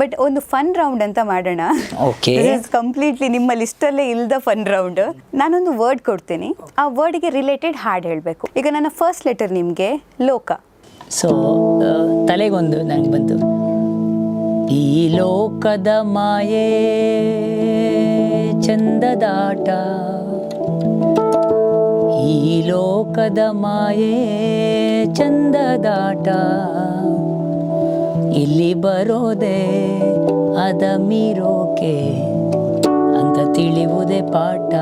But ಒಂದು fun round ಅಂತ ಮಾಡೋಣ. ಓಕೆ ಕಂಪ್ಲೀಟ್ಲಿ ನಿಮ್ಮ ಲಿಸ್ಟಲ್ಲೇ ಇಲ್ದ ಫನ್ ರೌಂಡ್ ನಾನೊಂದು ವರ್ಡ್ ಕೊಡ್ತೀನಿ. ಆ ವರ್ಡ್ಗೆ ರಿಲೇಟೆಡ್ ಹಾಡು ಹೇಳಬೇಕು. ಈಗ ನನ್ನ ಫಸ್ಟ್ ಲೆಟರ್ ನಿಮಗೆ ಲೋಕ. ಸೊ ತಲೆಗೊಂದು ನನಗೆ ಬಂತು. ಈ ಲೋಕದ ಮಾಯೆ ಚಂದದಾಟ. ಈ ಲೋಕದ ಮಾಯೆ ಚಂದದಾಟ. ಇಲ್ಲಿ ಬರೋದೆ ಅದ ಮೀರೋಕೆ ಅಂತ ತಿಳಿಯುವುದೇ ಪಾಠ.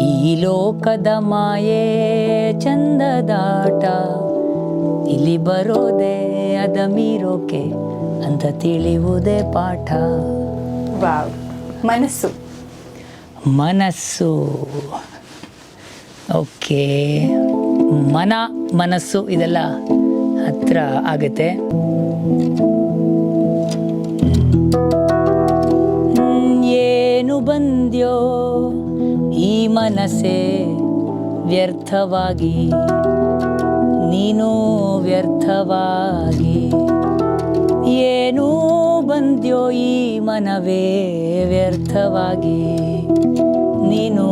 ಈ ಲೋಕದ ಮಾಯೆ ಚಂದದಾಟ ಇಲ್ಲಿ ಬರೋದೆ ಅದ ಮೀರೋಕೆ ಅಂತ ತಿಳಿಯುವುದೇ ಪಾಠ. ಮನಸ್ಸು. ಮನಸ್ಸು. ಓಕೆ ಮನ ಮನಸ್ಸು ಇದೆಲ್ಲ ಹತ್ರ ಆಗುತ್ತೆ. ಏನು ಬಂದ್ಯೋ ಈ ಮನಸ್ಸೇ ವ್ಯರ್ಥವಾಗಿ, ನೀನು ವ್ಯರ್ಥವಾಗಿ. ಏನೂ ಬಂದ್ಯೋ ಈ ಮನವೇ ವ್ಯರ್ಥವಾಗಿ, ನೀನು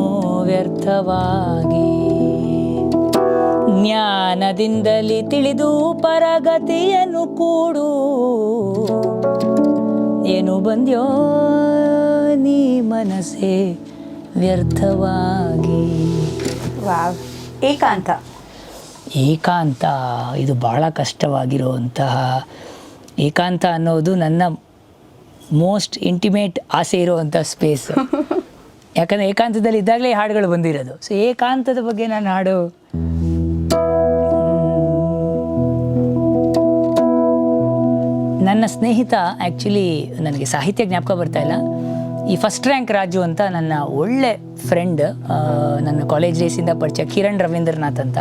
ವ್ಯರ್ಥವಾಗಿ. ಜ್ಞಾನದಿಂದಲೇ ತಿಳಿದು ಪರಗತಿಯನ್ನು ಕೂಡು. ಏನು ಬಂದ್ಯೋ ನೀ ಮನಸ್ಸೇ ವ್ಯರ್ಥವಾಗಿ. ವಾವ್. ಏಕಾಂತ. ಏಕಾಂತ ಇದು ಭಾಳ ಕಷ್ಟವಾಗಿರುವಂತಹ ಏಕಾಂತ ಅನ್ನೋದು ನನ್ನ ಮೋಸ್ಟ್ ಇಂಟಿಮೇಟ್ ಆಸೆ ಇರುವಂಥ ಸ್ಪೇಸ್. ಯಾಕಂದರೆ ಏಕಾಂತದಲ್ಲಿ ಇದ್ದಾಗಲೇ ಹಾಡುಗಳು ಬಂದಿರೋದು. ಸೊ ಏಕಾಂತದ ಬಗ್ಗೆ ನಾನು ಹಾಡು ನನ್ನ ಸ್ನೇಹಿತ ಆ್ಯಕ್ಚುಲಿ ನನಗೆ ಸಾಹಿತ್ಯ ಜ್ಞಾಪಕ ಬರ್ತಾ ಇಲ್ಲ. ಈ ಫಸ್ಟ್ ರ್ಯಾಂಕ್ ರಾಜು ಅಂತ ನನ್ನ ಒಳ್ಳೆ ಫ್ರೆಂಡ್ ನನ್ನ ಕಾಲೇಜ್ ಡೇಸಿಂದ ಪರಿಚಯ ಕಿರಣ್ ರವೀಂದ್ರನಾಥ್ ಅಂತ.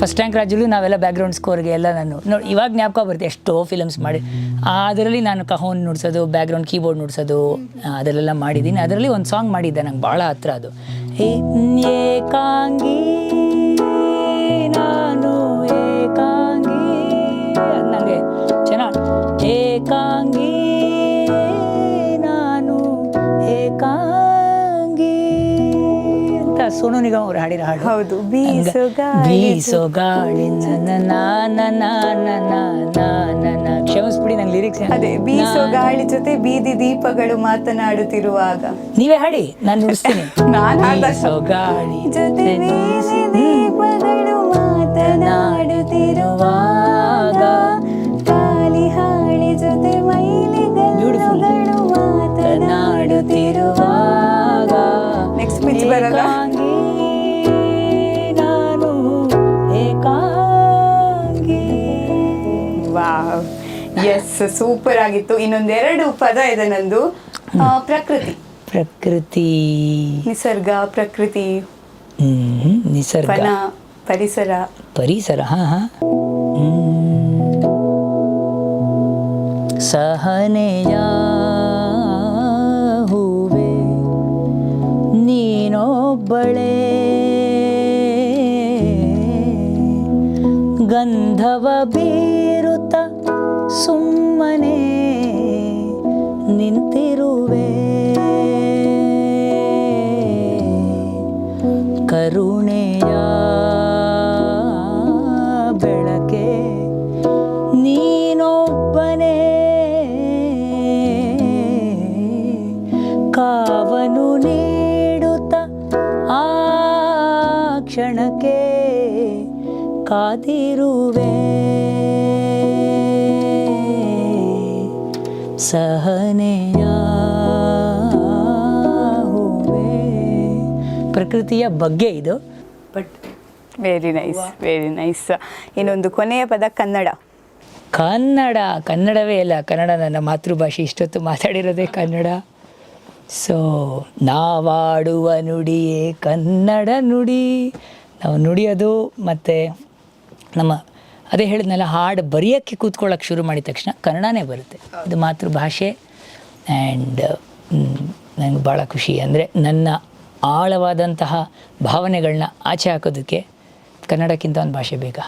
ಫಸ್ಟ್ ರ್ಯಾಂಕ್ ರಾಜುಲು, ನಾವೆಲ್ಲ ಬ್ಯಾಕ್ಗ್ರೌಂಡ್ ಸ್ಕೋರ್ಗೆ ಎಲ್ಲ ನಾನು ನೋಡಿ, ಇವಾಗ ಜ್ಞಾಪಕ ಬರುತ್ತೆ ಎಷ್ಟೋ ಫಿಲಮ್ಸ್ ಮಾಡಿ. ಅದರಲ್ಲಿ ನಾನು ಕಹೋನ್ ನುಡ್ಸೋದು ಬ್ಯಾಕ್ಗ್ರೌಂಡ್ ಕೀಬೋರ್ಡ್ ನುಡ್ಸೋದು ಅದರಲ್ಲೆಲ್ಲ ಮಾಡಿದ್ದೀನಿ. ಅದರಲ್ಲಿ ಒಂದು ಸಾಂಗ್ ಮಾಡಿದ್ದೆ ನಂಗೆ ಭಾಳ ಹತ್ರ ಅದು. ಏಕಾಂಗಿ ಏಕಾಂಗಿ ಅಂತ ಸೋನು ನಿಗಮ್ ಅವ್ರು ಹಾಡಿರೋ ಹಾಡು ಹೌದು ಬೀಸೋ ಗಾಳಿ ಬೀಸೋ ಗಾಳಿ ನನ್ನ ನಾನ ನಾನ ನಾನ ನಾನ ಕ್ಷಮಿಸ್ಬಿಡಿ ನಂಗೆ ಲಿರಿಕ್ಸ್ ಅದೇ ಬೀಸೋ ಗಾಳಿ ಜೊತೆ ಬೀದಿ ದೀಪಗಳು ಮಾತನಾಡುತ್ತಿರುವಾಗ ನೀವೇ ಹಾಡಿ ನಾನು ನುಡಿಸ್ತೀನಿ ಬೀಸೋ ಗಾಳಿ ಜೊತೆ ಬೀದಿ ದೀಪಗಳು ಮಾತನಾಡುತ್ತಿರುವಾಗ ಸೂಪರ್ ಆಗಿತ್ತು. ಇನ್ನೊಂದೆರಡು ಪದ ಇದೆ ನಂದು. ಪ್ರಕೃತಿ. ಪ್ರಕೃತಿ. ನಿಸರ್ಗ ಪ್ರಕೃತಿ. ನಿಸರ್ಗ. ಪರಿಸರ. ಪರಿಸರ ಹಾ ಹಾ. ಸಹನೆಯ ಹೂವೆ ನೀನೊಬ್ಬಳೆ. ಗಂಧವ ಬೀರುತ್ತ ಸುಮ್ಮನೆ ನಿಂತಿರುವೆ. ಕರುಣೆಯ ಬೆಳಕೆ ನೀನೊಬ್ಬನೇ. ಕಾವನು ನೀಡುತ್ತ ಆ ಕ್ಷಣಕ್ಕೆ ಕಾದಿರುವೆ. ಸಹನೆಯ ಪ್ರಕೃತಿಯ ಬಗ್ಗೆ ಇದು. But very nice very nice ಇನ್ನೊಂದು ಕೊನೆಯ ಪದ ಕನ್ನಡ. ಕನ್ನಡ ಕನ್ನಡವೇ ಅಲ್ಲ ಕನ್ನಡ ನನ್ನ ಮಾತೃಭಾಷೆ ಇಷ್ಟೊತ್ತು ಮಾತಾಡಿರೋದೇ ಕನ್ನಡ. ಸೊ ನಾವಾಡುವ ನುಡಿಯೇ ಕನ್ನಡ ನುಡಿ. ನಾವು ನುಡಿಯೋದು ಮತ್ತು ನಮ್ಮ ಅದೇ ಹೇಳಿದ್ನಲ್ಲ, ಹಾಡು ಬರೆಯೋಕ್ಕೆ ಕೂತ್ಕೊಳ್ಳೋಕೆ ಶುರು ಮಾಡಿದ ತಕ್ಷಣ ಕನ್ನಡನೇ ಬರುತ್ತೆ. ಇದು ಮಾತೃಭಾಷೆ ಆ್ಯಂಡ್ ನನಗೆ ಭಾಳ ಖುಷಿ. ಅಂದರೆ ನನ್ನ ಆಳವಾದಂತಹ ಭಾವನೆಗಳನ್ನ ಆಚೆ ಹಾಕೋದಕ್ಕೆ ಕನ್ನಡಕ್ಕಿಂತ ಒಂದು ಭಾಷೆ ಬೇಕಾ?